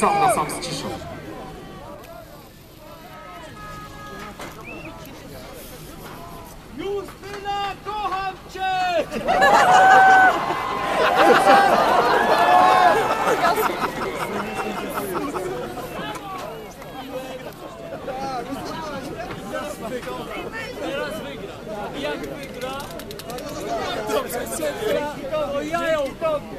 sam na sam z ciszą. Justyna, kocham cię! Teraz wygra. Jak wygra, to przeczyta, to ja ją kopię.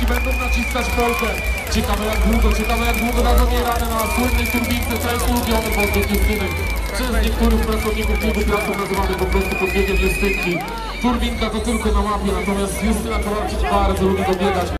Rosjanki będą naciskać polkę. Ciekawe jak długo, ciekawe jak długo jej radę na słynnej turbince, co jest ulubiony podbieg Justyny. Przez niektórych pracowników klubu piratów nazywany po prostu podbiegiem Justynki. Turbinka to tylko na mapie, natomiast Justyna Kowalczyk bardzo lubi dobiegać.